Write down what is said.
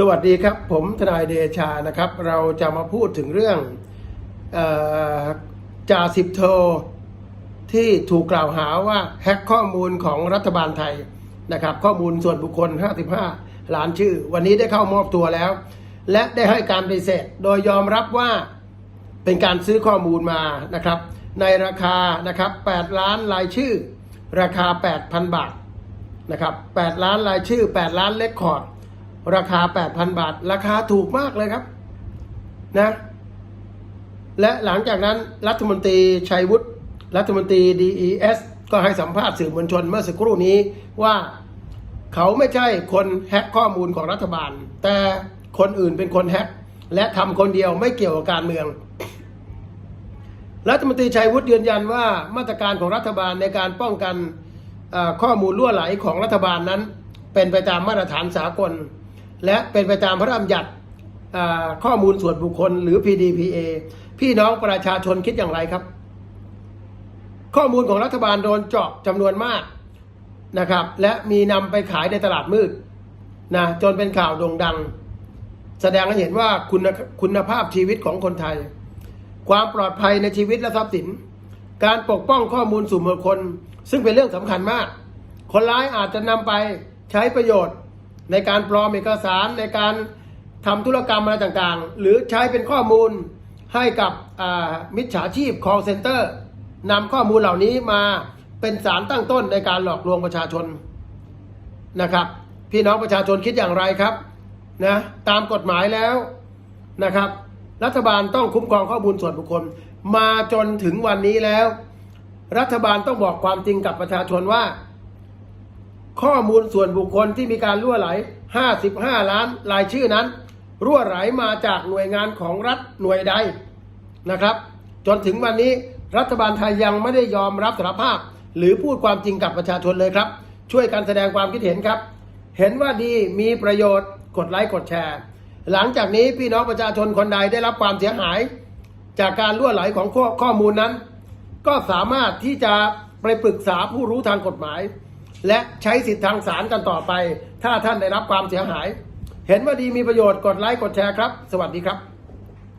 สวัสดีครับ ผมทนายเดชานะครับ เราจะมาพูดถึงเรื่องออจ่าสิบโทที่ถูกกล่าวหาว่าแฮ็กข้อมูลของรัฐบาลไทยนะครับ ข้อมูลส่วนบุคคล 55 ล้านชื่อ วันนี้ได้เข้ามอบตัวแล้ว และได้ให้การปฏิเสธโดยยอมรับว่าเป็นการซื้อข้อมูลมานะครับ ในราคานะครับ 8 ล้านรายชื่อ ราคา 8,000 บาทนะครับ 8 ล้านรายชื่อ 8 ล้านเลคคอร์ด ราคา 8,000 บาท ราคาถูกมากเลยครับนะและหลังจากนั้นรัฐมนตรีชัยวุฒิรัฐมนตรี DES ก็ให้สัมภาษณ์สื่อมวลชนเมื่อสักครู่นี้ว่าเขาไม่ใช่คนแฮกข้อมูลของรัฐบาล แต่คนอื่นเป็นคนแฮกและทำคนเดียวไม่เกี่ยวกับการเมือง รัฐมนตรีชัยวุฒิยืนยันว่ามาตรการของรัฐบาลในการป้องกันข้อมูลล่วไหลของรัฐบาลนั้น เป็นไปตามมาตรฐานสากล และเป็นไปตามพระราชบัญญัติข้อมูลส่วนบุคคล หรือ PDPA พี่น้องประชาชนคิดอย่างไรครับ ข้อมูลของรัฐบาลโดนเจาะจำนวนมากนะครับ และมีนำไปขายในตลาดมืดนะจนเป็นข่าวโด่งดัง แสดงให้เห็นว่าคุณคุณภาพชีวิตของคนไทย ความปลอดภัยในชีวิตและทรัพย์สิน การปกป้องข้อมูลส่วนบุคคล ซึ่งเป็นเรื่องสำคัญมาก คนร้ายอาจจะนำไปใช้ประโยชน์ ในการปลอมเอกสารในการทำธุรกรรมอะไรต่างๆ หรือใช้เป็นข้อมูลให้กับมิจฉาชีพ call center นำข้อมูลเหล่านี้มาเป็นสารตั้งต้นในการหลอกลวงประชาชนนะครับ พี่น้องประชาชนคิดอย่างไรครับนะตามกฎหมายแล้วนะครับ รัฐบาลต้องคุ้มครองข้อมูลส่วนบุคคล มาจนถึงวันนี้แล้ว รัฐบาลต้องบอกความจริงกับประชาชนว่า ข้อมูลส่วนบุคคลที่มีการรั่วไหล 55 ล้านรายชื่อนั้น รั่วไหลมาจากหน่วยงานของรัฐหน่วยใดนะครับ จนถึงวันนี้รัฐบาลไทยยังไม่ได้ยอมรับสารภาพ หรือพูดความจริงกับประชาชนเลยครับ ช่วยกันแสดงความคิดเห็นครับ เห็นว่าดีมีประโยชน์กดไลค์กดแชร์ หลังจากนี้พี่น้องประชาชนคนใดได้รับความเสียหาย จากการรั่วไหลของข้อข้อมูลนั้น ก็สามารถที่จะไปปรึกษาผู้รู้ทางกฎหมาย และใช้สิทธิทางศาลกันต่อไป ถ้าท่านได้รับความเสียหาย เห็นว่าดีมีประโยชน์กดไลค์กดแชร์ครับ สวัสดีครับ